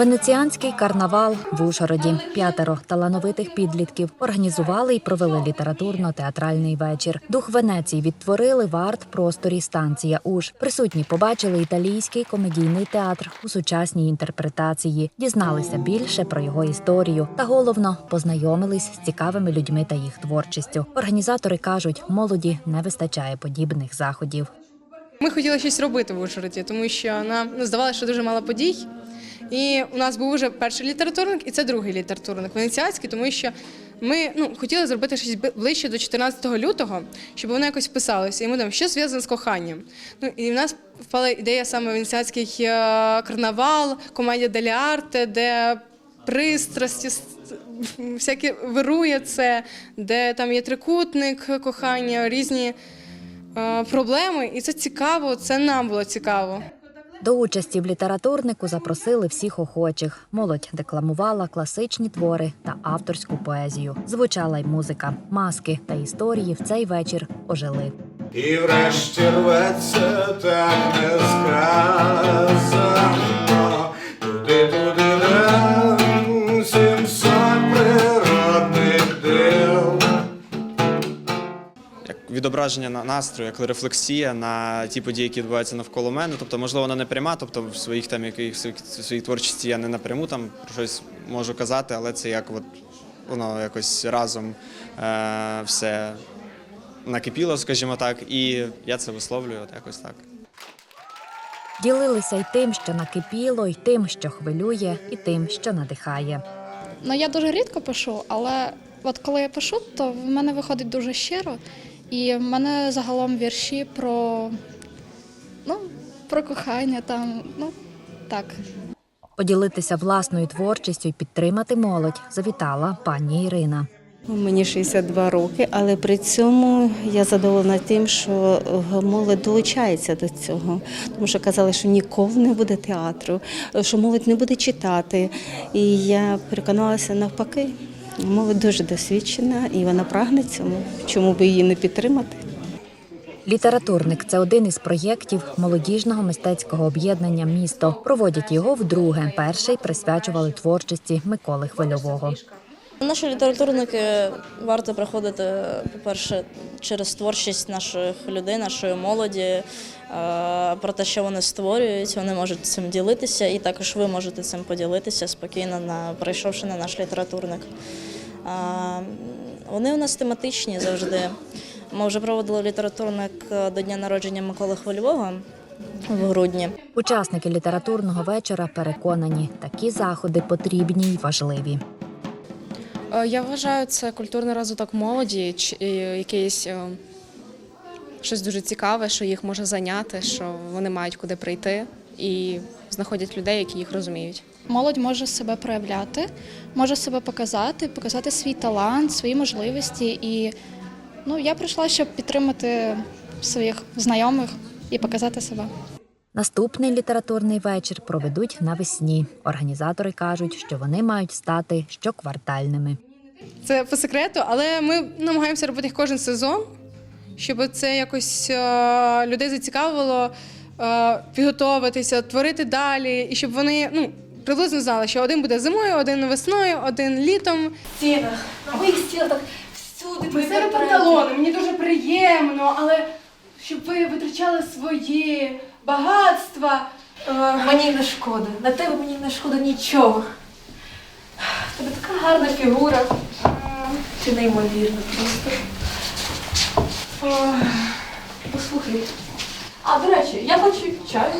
Венеціанський карнавал в Ужгороді. П'ятеро талановитих підлітків організували і провели літературно-театральний вечір. Дух Венеції відтворили в арт-просторі станція Уж. Присутні побачили італійський комедійний театр у сучасній інтерпретації, дізналися більше про його історію та головно познайомились з цікавими людьми та їх творчістю. Організатори кажуть, молоді не вистачає подібних заходів. Ми хотіли щось робити в Ужгороді, тому що нам ну, здавалося, що дуже мало подій. І у нас був вже перший літературник, і це другий літературник венеціанський, тому що ми ну, хотіли зробити щось ближче до 14 лютого, щоб воно якось писалося. І ми думаємо, що зв'язано з коханням. Ну і в нас впала ідея саме венеціанський е, карнавал, комедія делі арте, де пристрасті всяке вирує це, де там є трикутник кохання, різні е, проблеми, і це цікаво. Це нам було цікаво. До участі в літературнику запросили всіх охочих. Молодь декламувала класичні твори та авторську поезію. Звучала й музика, маски та історії в цей вечір ожили. І врешті рветься так несказано, туди, відображення на настрою, як рефлексія на ті події, які відбуваються навколо мене. Тобто, можливо, вона не пряма, тобто в своїх там яких в своїй творчості я не напряму там про щось можу казати, але це як от воно якось разом е, все накипіло, скажімо так, і я це висловлюю от якось так. Ділилися й тим, що накипіло, й тим, що хвилює, і тим, що надихає. Ну, я дуже рідко пишу, але от коли я пишу, то в мене виходить дуже щиро. І в мене загалом вірші про, ну, про кохання там, ну так. Поділитися власною творчістю і підтримати молодь завітала пані Ірина. Мені 62 роки, але при цьому я задоволена тим, що молодь долучається до цього. Тому що казали, що ніколи не буде театру, що молодь не буде читати. І я переконалася навпаки. Молодь дуже досвідчена і вона прагне цьому. Чому би її не підтримати? Літературник це один із проєктів молодіжного мистецького об'єднання Місто. Проводять його вдруге. Перший присвячували творчості Миколи Хвильового. Наші літературники варто приходити, по-перше, через творчість наших людей, нашої молоді, е, про те, що вони створюють, вони можуть цим ділитися, і також ви можете цим поділитися спокійно, на, прийшовши на наш літературник. Вони у нас тематичні завжди. Ми вже проводили літературник е, до дня народження Миколи Хвильового в грудні. Учасники літературного вечора переконані, такі заходи потрібні й важливі. Е, Я вважаю, це культурний розвиток молоді, е, якесь е, щось дуже цікаве, що їх може зайняти, що вони мають куди прийти і знаходять людей, які їх розуміють. Молодь може себе проявляти, може себе показати, показати свій талант, свої можливості. І ну, я прийшла, щоб підтримати своїх знайомих і показати себе. Наступний літературний вечір проведуть навесні. Організатори кажуть, що вони мають стати щоквартальними. Це по секрету, але ми намагаємося робити їх кожен сезон, щоб це якось е, людей зацікавило е, підготовитися, творити далі, і щоб вони ну, приблизно знали, що один буде зимою, один весною, один літом. стінах, на моїх стінах так всюди Веселі панталони, мені дуже приємно, але щоб ви витрачали свої багатства. е, Мені не шкода. На тебе мені не шкода нічого. Тебе така гарна фігура. Ти неймовірна просто. Послухай. А, до речі, я хочу чаю.